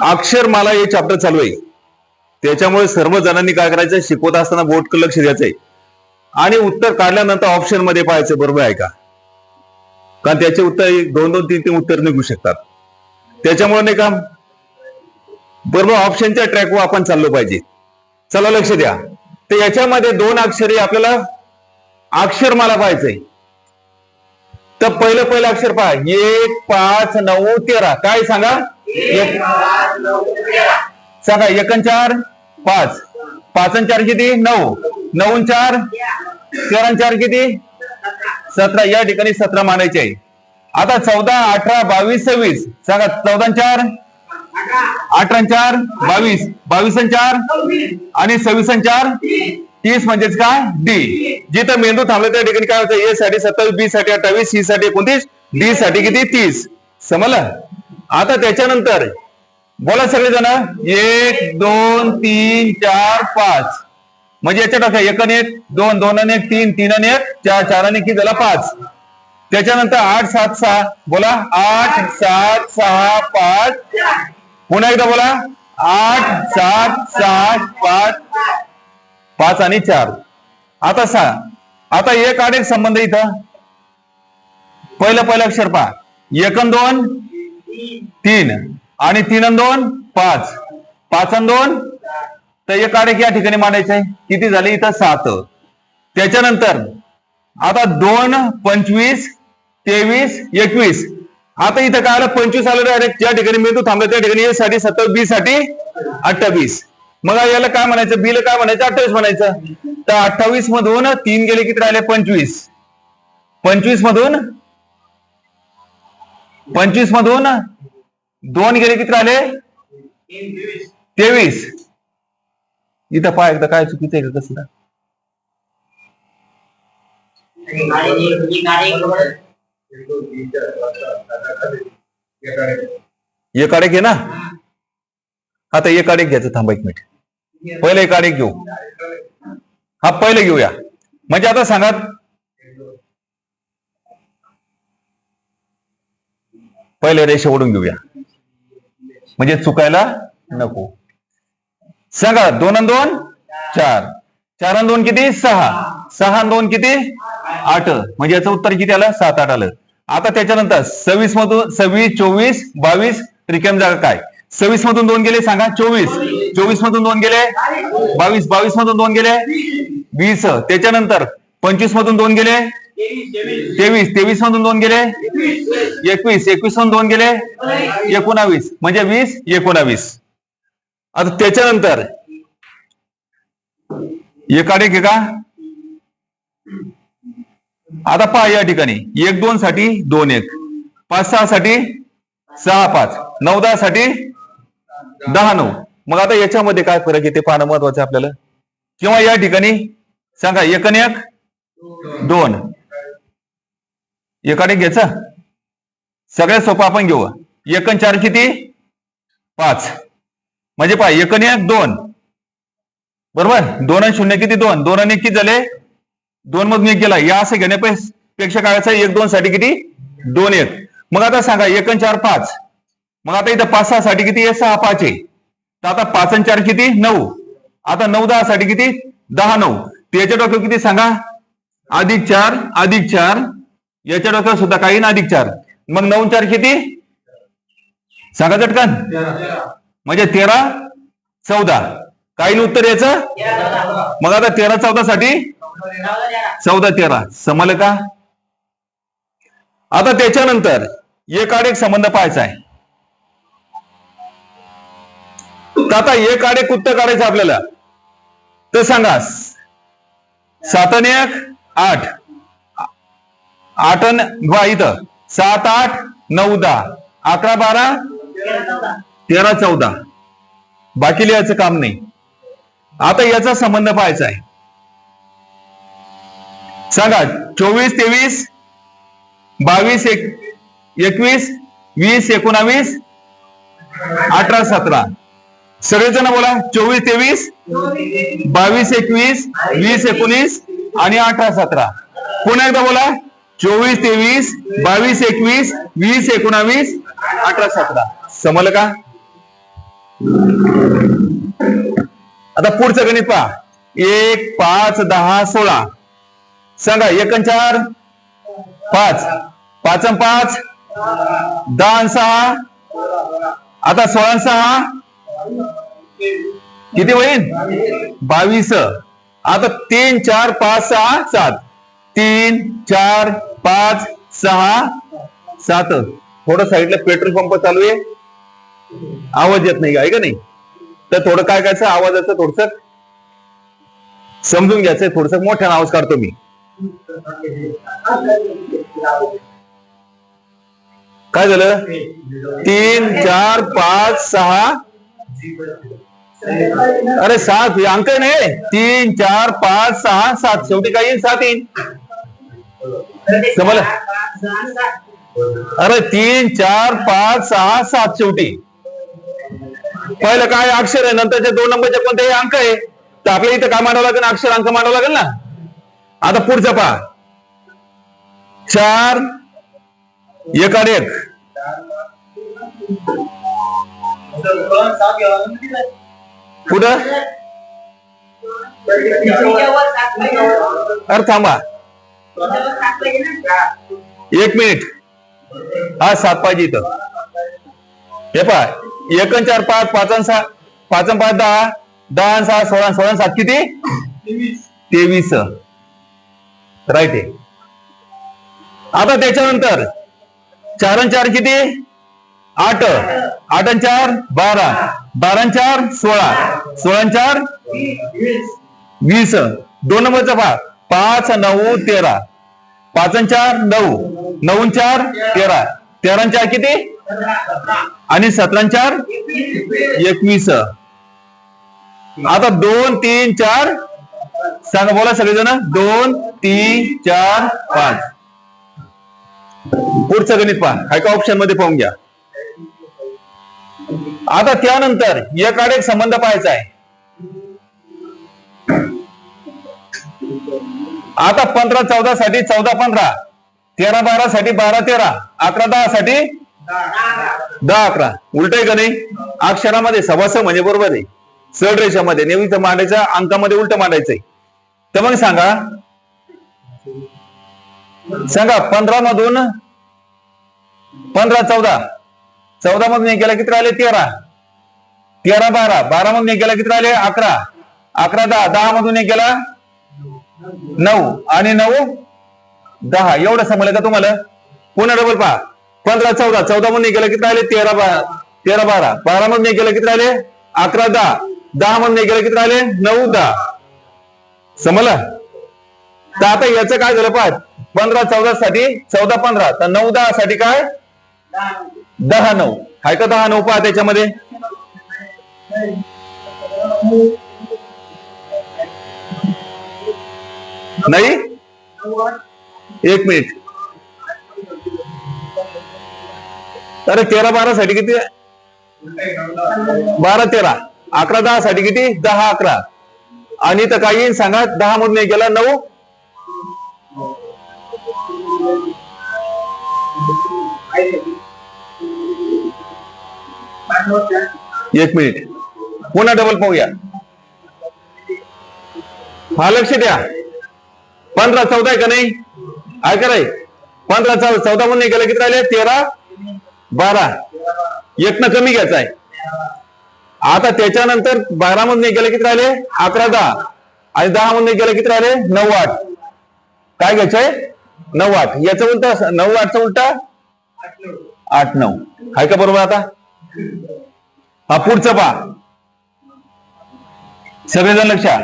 अक्षरमाला हे चॅप्टर चालू आहे. त्याच्यामुळे सर्व जणांनी काय करायचं? शिकवत असताना बोट लक्ष द्यायचंय. आणि उत्तर काढल्यानंतर ऑप्शनमध्ये पाहायचं बरोबर आहे का? कारण त्याचे उत्तर दोन दोन तीन तीन उत्तर निघू शकतात. त्याच्यामुळे नाही का? बरोबर ऑप्शनच्या ट्रॅकवर आपण चाललो पाहिजे. चला लक्ष द्या. तर याच्यामध्ये दोन अक्षरे आपल्याला अक्षर मला पाहायचंय. तर पहिलं पहिलं अक्षर पहा. एक पाच नऊ तेरा. काय सांगा? सांगा एकन चार पाच. पाचन चार किती? नऊ. नऊन चार? चार चार किती? सतरा. या ठिकाणी सतरा मानायचे आहे. आता चौदा अठरा बावीस सव्वीस. सांगा चौदा चार? अठरा चार बावीस. बावीस चार? आणि सव्वीस चार? तीस म्हणजेच काय डी. जिथं मेंदू थांबला त्या ठिकाणी काय होतं? ए साठी सत्तावीस बी साठी अठ्ठावीस सी साठी एकोणतीस डी साठी किती? तीस. समजलं? आता त्याच्यानंतर बोला सगळेजण एक दोन तीन चार पाच. म्हणजे याच्या टाका एकन एक दोन दोन आणि एक तीन तीन आणि एक चार चार आणि किती झाला? पाच. त्याच्यानंतर आठ सात सहा. बोला. आठ सात सहा पाच. पुन्हा एकदा बोला. आठ सात सहा पाच. पाच आणि चार. आता सहा. आता एक आठ एक संबंध इथं. पहिलं पहिलं अक्षर पहा. एकन दोन. तीन. आणि तीन अन दोन पाच. पाच अन दोन तर एक आडेक या ठिकाणी मांडायचं आहे. किती झाले? इथं सात. त्याच्यानंतर आता दोन पंचवीस तेवीस एकवीस. आता इथं काय आलं? पंचवीस आलं डायरेक्ट ज्या ठिकाणी मेंदू थांबला त्या ठिकाणी ए साठी सत्तर बी साठी अठ्ठावीस. मग याला काय म्हणायचं? बीला काय म्हणायचं? अठ्ठावीस म्हणायचं. तर अठ्ठावीस मधून तीन गेले किती राहिले? पंचवीस. पंचवीस मधून पंचवीस मधून दोन गेले किती राहिले? तेवीस. इथं पाय एकदा काय चुकीचं आहे का कसं एक आडेक घे ना. आता एक आडे घ्यायचं थांबा एक मिनिट. पहिले एक आडेक घेऊ. हा पहिले घेऊया. म्हणजे आता सांगा पहिले रेषा ओढून घेऊया. म्हणजे चुकायला नको. सांगा दोन अन दोन चार. चार अन दोन किती? सहा. सहा दोन किती? आठ. म्हणजे याचं उत्तर किती आलं? सात आठ आलं. आता त्याच्यानंतर सव्वीस मधून सव्वीस चोवीस बावीस रिकाम जागा काय? सव्वीस मधून दोन गेले सांगा. चोवीस. चोवीस मधून दोन गेले बावीस. बावीस मधून दोन गेले वीस. त्याच्यानंतर पंचवीस मधून दोन गेले तेवीस तेवीस मधून दोन गेले? एकवीस एकवीस मधून दोन गेले? एकोणावीस. म्हणजे वीस एकोणावीस. आता त्याच्यानंतर एकाडे घे का? आता पहा या ठिकाणी. एक दोन साठी दोन एक. पाच सहा साठी सहा पाच. नऊ दहा साठी दहा नऊ. मग आता याच्यामध्ये काय फरक येते पाहणं महत्वाचं आपल्याला. किंवा या ठिकाणी सांगा एकन एक दोन. एकाडे घ्यायचं? सगळ्यात सोपं आपण घेऊ. एकन चार किती? पाच. म्हणजे पाय एकन एक दोन. बरोबर? दोन आणि शून्य किती? दोन. दोन आणि एक किती झाले? दोन मधून एक गेला. या असं घेण्यापेक्षा काय असं एक दोन साठी किती? दोन एक. मग आता सांगा एकन चार पाच. मग आता इथं पाच सहा साठी किती? आहे सहा पाच आहे. तर आता पाच आणि चार किती? नऊ. आता नऊ दहा साठी किती? दहा नऊ. त्याच्या डोक्यावर किती सांगा? अधिक चार अधिक चार याच्या डोक्यावर सुद्धा काही ना अधिक चार. मग नऊ चार किती? सांगा चटकन म्हणजे तेरा चौदा. काही उत्तर याचं? मग आता तेरा चौदा साठी? चौदा तेरा. समजलं का? आता त्याच्यानंतर एक आड एक संबंध पाहायचा आहे. तर आता एक आड एक उत्तर काढायचं आपल्याला. तर सांगा. सात आणि एक आठ. आठ अन बा इथं. सात आठ नऊ दहा. अकरा बारा तेरा चौदा. बाकी लिहायचं काम नाही. आता याचा संबंध पाहायचा आहे. सांगा चोवीस तेवीस बावीस एक एकवीस वीस एकोणावीस अठरा सतरा. सगळेजण बोला चोवीस तेवीस बावीस एकवीस वीस एकोणीस आणि अठरा सतरा. पुन्हा एकदा बोला. चोवीस तेवीस बावीस एकवीस वीस एकोणावीस अठरा सतरा. समजलं का? आता पुढचं गणित पहा. एक पाच दहा सोळा. सांगा एकन चार? पाच. पाच पाच? दहा अन सहा? आता सोळा सहा? किती होईल बावीस. आता तीन चार पाच सहा सात. तीन चार पाच सहा सात. थोडं साईडला पेट्रोल पंप चालू आहे. आवाज येत नाही आहे का नाही? तर थोडं काय करायचं? आवाजाचं थोडस. समजून घ्यायचं थोडस. मोठ्यानं आवाज काढतो मी. काय झालं? तीन चार पाच सहा. अरे सात अंक आहे नाही तीन चार पाच सहा सात. शेवटी काय येईल? सात येईल. अरे तीन चार पाच सहा सात शेवटी. पहिलं काय अक्षर आहे? नंतरच्या दोन नंबरचे कोणतेही अंक आहे? तर आपल्या इथं काय मांडावं लागेल? अक्षर अंक मांडावं लागेल ना? आता पुढचं पहा. चार एक आड एक. कुठं अरे थांबा. एक मिनिट. हा सात पाहिजे इथं. हे पहा एक चार पाच पाच सहा पाच पाच दहा दहा सहा सोळा सोळा सात किती? तेवीस. राईट आहे. आता त्याच्यानंतर चार चार किती? आठ. आठ चार बारा. बारा चार सोळा. सोळा चार वीस. दोन नंबरचा पहा. पाच नऊ तेरा. पाच चार नऊ. नऊ चार तेरा. तेरा चार किती? आणि सतरा चार एकवीस. आता दोन तीन चार. सांगा बोला सगळेजण. दोन तीन चार पाच. पुढचं गणित पहा. हाय का ऑप्शनमध्ये पाहून घ्या. आता त्यानंतर एक आड एक संबंध पाहायचा आहे. आता पंधरा चौदा साठी चौदा पंधरा. तेरा बारा साठी बारा तेरा. अकरा दहा साठी दहा अकरा. उलट आहे का नाही? अक्षरामध्ये सभास म्हणजे बरोबर आहे. सड रेषामध्ये. नेहमीच मांडायचं अंकामध्ये उलट मांडायचंय. तर मग सांगा. सांगा पंधरा मधून पंधरा चौदा. चौदा मधून एक गेला किती राहिले? तेरा. तेरा बारा. बारा मधून एक गेला किती राहिले? अकरा. अकरा दहा. दहा मधून एक गेला नऊ आणि नऊ दहा. एवढं समजलं का तुम्हाला? पुन्हा डबल पहा. पंधरा चौदा. चौदा मधून गेलं किती राहिले? तेरा बारा तेरा बारा. बारा मधून गेलं किती राहिले? अकरा दहा. दहा मधून एक किती राहिले? नऊ दहा. समजलं? तर आता याचं काय झालं पाहत? पंधरा चौदा साठी चौदा पंधरा. तर नऊ दहा साठी काय? दहा नऊ. आहे का दहा नऊ पहा त्याच्यामध्ये? नाही? एक मिनिट. अरे तेरा बारा साठी किती बारा तेरा. अकरा दहा साठी किती? दहा अकरा. आणि तर काही सांगा. दहा मधून एक गेला नऊ. एक मिनिट. पुन्हा डबल पाहूया. हा लक्ष द्या. पंधरा चौदा आहे का नाही? ऐका नाही? पंधरा चौदा चौदा मधून गेलं किती राहिले? तेरा बारा. एक कमी घ्यायचा आहे. आता त्याच्यानंतर बारा मधून गेलं किती राहिले? अकरा दहा. आणि दहा मधून गेलं किती राहिले? नऊ आठ. काय घ्यायचंय नऊ आठ. याचा उलटा नऊ आठचा उलटा? आठ नऊ. आहे का बरोबर आता? हा पुढचं पहा. सगळेजण लक्षात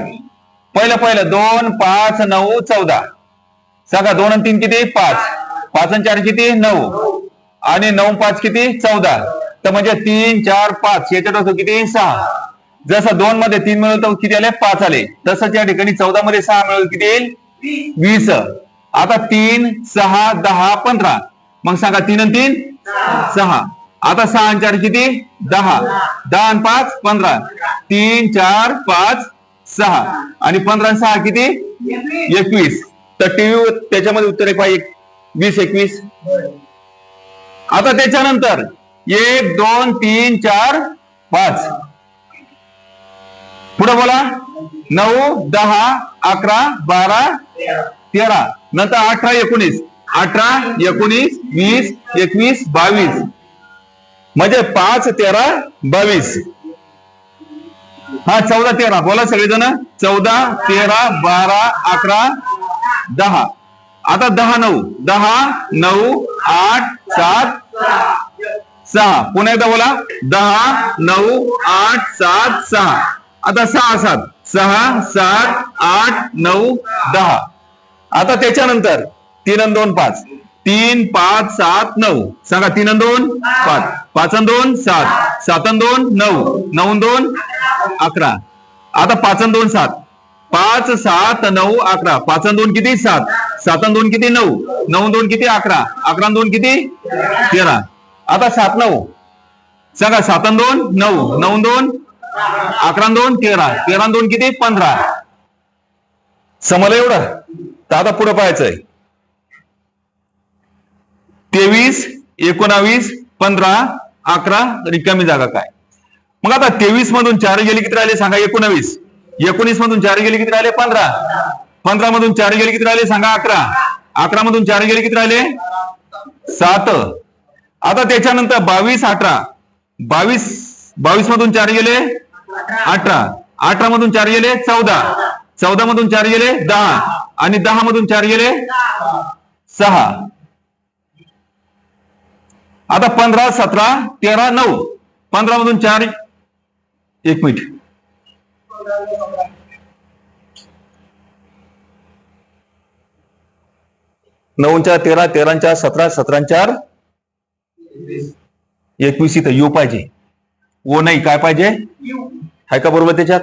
पहिलं पहिलं दोन पाच नऊ चौदा. सांगा दोन आणि तीन किती? पाच. पाच आणि चार किती? नऊ. आणि नऊ पाच किती? चौदा. तर म्हणजे तीन चार पाच. याच्यात होतो किती? सहा. जसं दोन मध्ये तीन मिळवतो किती आले? पाच आले. तसंच या ठिकाणी चौदा मध्ये सहा मिळवलं किती येईल? वीस. आता तीन सहा दहा पंधरा. मग सांगा तीन आणि तीन? सहा. आता सहा आणि चार किती? दहा. दहा आणि पाच पंधरा. तीन चार पाच सहा. आणि पंधरा सहा किती? एकवीस. तर टीव्ही त्याच्यामध्ये उत्तर एक पाहिजे वीस एकवीस. आता त्याच्यानंतर एक दोन तीन चार पाच. पुढे बोला. नऊ दहा अकरा बारा तेरा. नंतर अठरा एकोणीस. अठरा एकोणीस वीस एकवीस बावीस. म्हणजे पाच तेरा बावीस. हा चौदा तेरा. बोला सगळेजण. चौदा तेरा बारा अकरा दहा. आता दहा नऊ. दहा नऊ आठ सात सहा. पुन्हा एकदा बोला. दहा नऊ आठ सात सहा. आता सहा सात. सहा सात आठ नऊ दहा. आता त्याच्यानंतर तीन आणि दोन पाच. तीन पाच सात नऊ. सांगा तीन आणि दोन पाच. पाच अन दोन सात. सात अन दोन नऊ. नऊ दोन अकरा. आता पाच दोन सात. पाच सात नऊ अकरा. पाच दोन किती? सात. सात दोन किती? नऊ. नऊ दोन किती? अकरा. अकरा दोन किती? तेरा. आता सात नऊ. सांगा सात दोन नऊ. नऊ दोन अकरा दोन तेरा. तेरा दोन किती? पंधरा. समजलं एवढं? तर आता पुढे पाहायचंय. तेवीस एकोणावीस पंधरा अकरा रिकामी जागा काय? मग आता तेवीस मधून चार गेले किती राहिले? सांगा एकोणवीस. एकोणीस मधून चार गेले किती राहिले? पंधरा. पंधरा मधून चार गेले किती राहिले? सांगा अकरा. अकरा मधून चार गेले किती राहिले? सात. आता त्याच्यानंतर बावीस अठरा. बावीस बावीस मधून चार गेले? अठरा. अठरा मधून चार गेले? चौदा. चौदा मधून चार गेले? दहा. आणि दहा मधून चार गेले? सहा. आता पंधरा सतरा तेरा नऊ. पंधरा मधून चार एक मिनिट. नऊच्या तेरा तेरांच्या सतरा सतरांचार एकवीस इथं यू पाहिजे. ओ नाही काय पाहिजे? हाय का बरोबर त्याच्यात?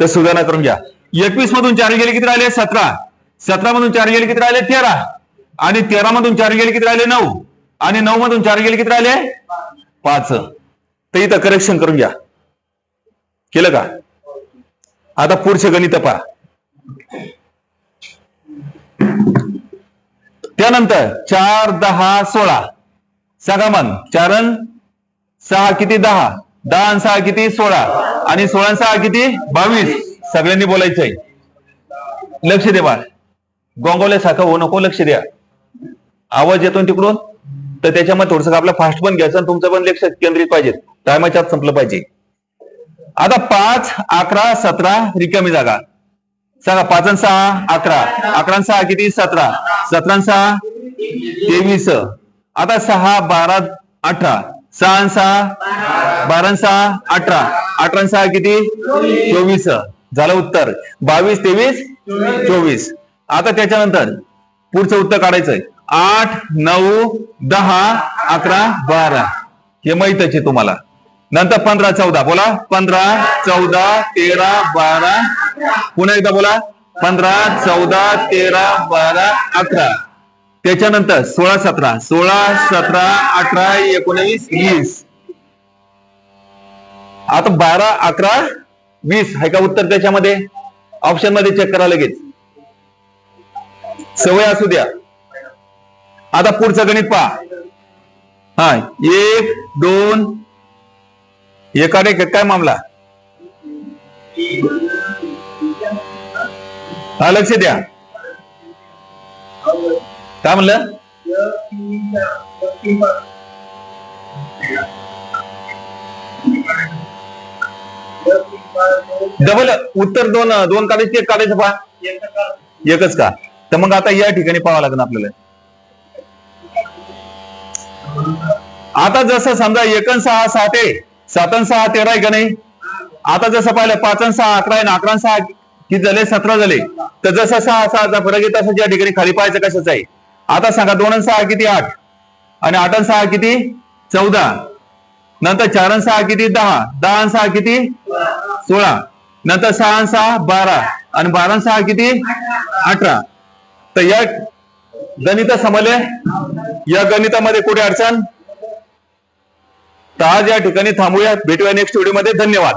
तर सुधारणा करून घ्या. एकवीस मधून चार गेले किती राहिले? सतरा. सतरा मधून चार गेले किती राहिले? तेरा. आणि तेरा मधून चार गेले किती राहिले? नऊ. आणि नऊ मधून चार गेले किती राहिले? पाच. तर इथं करेक्शन करून घ्या. केलं का? आता पुढचे गणित पहा. त्यानंतर चार दहा सोळा. सांगा मग चारण सहा किती? दहा. दहा आणि सहा किती? सोळा. आणि सोळा सहा किती? बावीस. सगळ्यांनी बोलायचंय लक्ष दे बाळ गोंगवल्यासारखं होऊ नको लक्ष द्या. आवाज येतो तिकडून? तर त्याच्यामध्ये थोडस आपलं फास्ट पण घ्यायचं आणि तुमचं पण लक्ष केंद्रित पाहिजे. टायमाच्या आत संपलं पाहिजे. आता पाच अकरा सतरा रिकामी जागा. सांगा पाच आणि सहा अकरा. अकरा सहा किती? सतरा. सतरा सहा तेवीस. आता सहा बारा अठरा. सहा आणि सहा बारा सहा अठरा. अठरा सहा किती? चोवीस. झालं उत्तर. बावीस तेवीस चोवीस. आता त्याच्यानंतर पुढचं उत्तर काढायचंय. आठ नऊ दहा अकरा बारा. हे माहितच आहे तुम्हाला. नंतर पंधरा चौदा. बोला. पंधरा चौदा तेरा बारा. पुन्हा एकदा बोला. पंधरा चौदा तेरा बारा अकरा. त्याच्यानंतर सोळा सतरा. सोळा सतरा अठरा एकोणवीस वीस. आता बारा अकरा वीस. आहे का उत्तर त्याच्यामध्ये? ऑप्शनमध्ये चेक करा लगेच. सवय असू द्या. आता पुढचं गणित पहा. हा एक दोन एकाडे काय मामला? हा लक्ष द्या. काय म्हणलं? डबल उत्तर दोन दोन काढायचे एक काढायचं पहा. एकच का? तर मग आता या ठिकाणी पाहावं लागेल आपल्याला. आता जसं समजा एकन सहा सात आहे. सातन सहा तेरा आहे का नाही? आता जसं पाहिलं पाचन सहा अकरा आहे अकरा सहा किती झाले? सतरा झाले. तर जसं सहा सहाचा फरक येत असं ज्या ठिकाणी खाली पाहायचं कशाचं आहे? आता सांगा दोन सहा किती? आठ. आणि आठ सहा किती? चौदा. नंतर चार सहा किती? दहा. दहा सहा किती? सोळा. नंतर सहा सहा बारा. आणि बारा सहा किती? अठरा. तर या गणित समजले या गणितामध्ये कुठे अडचण? तर आज या ठिकाणी थांबूया. भेटूया नेक्स्ट व्हिडिओमध्ये. धन्यवाद.